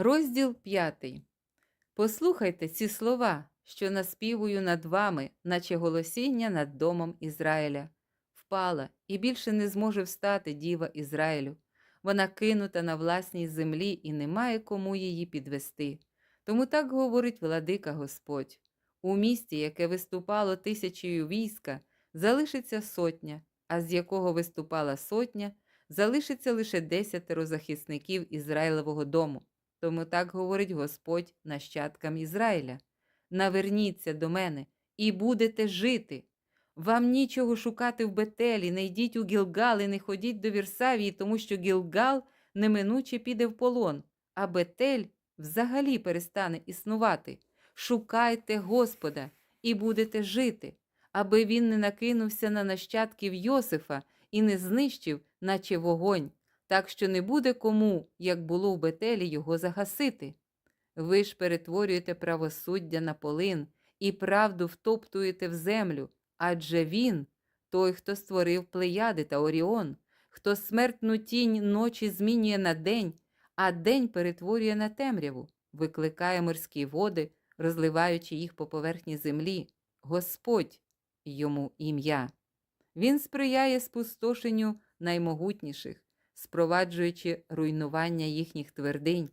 Розділ 5. Послухайте ці слова, що наспівую над вами, наче голосіння над домом Ізраїля. Впала і більше не зможе встати діва Ізраїлю. Вона кинута на власній землі і немає кому її підвести. Тому так говорить владика Господь. У місті, яке виступало тисячею війська, залишиться сотня, а з якого виступала сотня, залишиться лише десятеро захисників Ізраїлевого дому. Тому так говорить Господь нащадкам Ізраїля: Наверніться до мене і будете жити. Вам нічого шукати в Бетелі, не йдіть у Гілгал і не ходіть до Вірсавії, тому що Гілгал неминуче піде в полон, а Бетель взагалі перестане існувати. Шукайте Господа і будете жити, аби він не накинувся на нащадків Йосифа і не знищив, наче вогонь, так що не буде кому, як було в Бетелі, його загасити. Ви ж перетворюєте правосуддя на полин і правду втоптуєте в землю, адже він, той, хто створив плеяди та Оріон, хто смертну тінь ночі змінює на день, а день перетворює на темряву, викликає морські води, розливаючи їх по поверхні землі. Господь йому ім'я. Він сприяє спустошенню наймогутніших, спроваджуючи руйнування їхніх твердинь.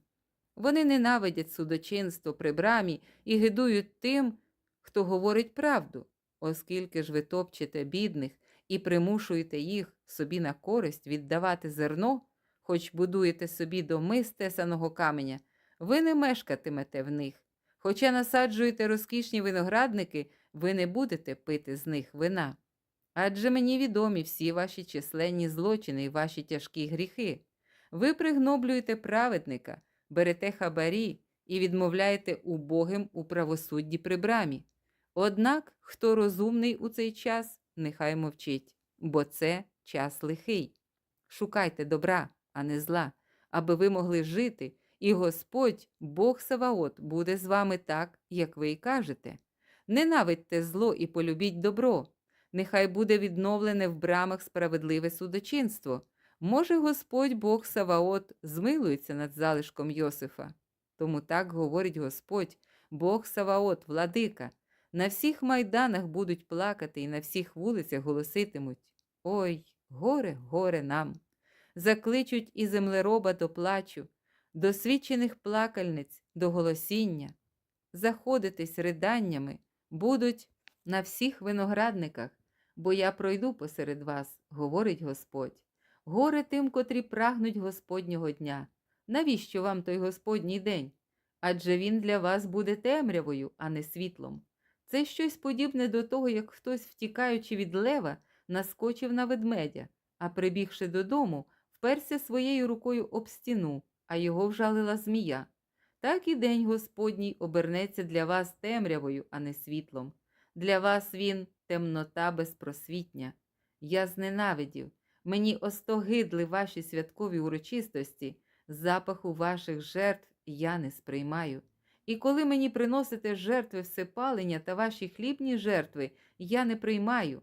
Вони ненавидять судочинство при брамі і гидують тим, хто говорить правду, оскільки ж ви топчете бідних і примушуєте їх собі на користь віддавати зерно, хоч будуєте собі доми з тесаного каменя, ви не мешкатимете в них. Хоча насаджуєте розкішні виноградники, ви не будете пити з них вина. Адже мені відомі всі ваші численні злочини і ваші тяжкі гріхи. Ви пригноблюєте праведника, берете хабарі і відмовляєте убогим у правосудді при брамі. Однак, хто розумний у цей час, нехай мовчить, бо це час лихий. Шукайте добра, а не зла, аби ви могли жити, і Господь, Бог Саваот, буде з вами так, як ви й кажете. Ненавидьте зло і полюбіть добро. Нехай буде відновлене в брамах справедливе судочинство. Може, Господь Бог Саваот змилується над залишком Йосифа. Тому так говорить Господь, Бог Саваот, владика. На всіх майданах будуть плакати і на всіх вулицях голоситимуть Ой, горе, горе нам! Закличуть і землероба до плачу, досвідчених плакальниць до голосіння. Заходитись риданнями будуть на всіх виноградниках, бо я пройду посеред вас, говорить Господь. Горе тим, котрі прагнуть Господнього дня. Навіщо вам той Господній день? Адже він для вас буде темрявою, а не світлом. Це щось подібне до того, як хтось, втікаючи від лева, наскочив на ведмедя, а прибігши додому, вперся своєю рукою об стіну, а його вжалила змія. Так і день Господній обернеться для вас темрявою, а не світлом. Для вас він темнота безпросвітня. Я зненавидів, мені остогидли ваші святкові урочистості, запаху ваших жертв я не сприймаю. І коли мені приносите жертви всепалення та ваші хлібні жертви, я не приймаю.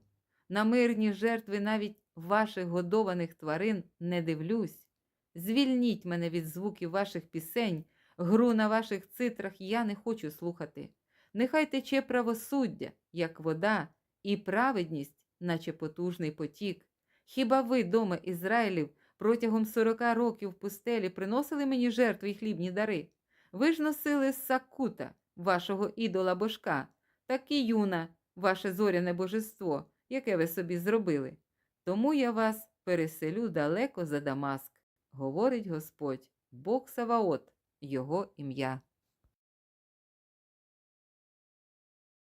На мирні жертви навіть ваших годованих тварин не дивлюсь. Звільніть мене від звуків ваших пісень, гру на ваших цитрах я не хочу слухати. Нехай тече правосуддя, як вода, і праведність, наче потужний потік. Хіба ви, дома Ізраїлів, протягом сорока років в пустелі приносили мені жертви й хлібні дари? Ви ж носили сакута, вашого ідола божка, так і юна, ваше зоряне божество, яке ви собі зробили. Тому я вас переселю далеко за Дамаск, говорить Господь, Бог Саваот, його ім'я.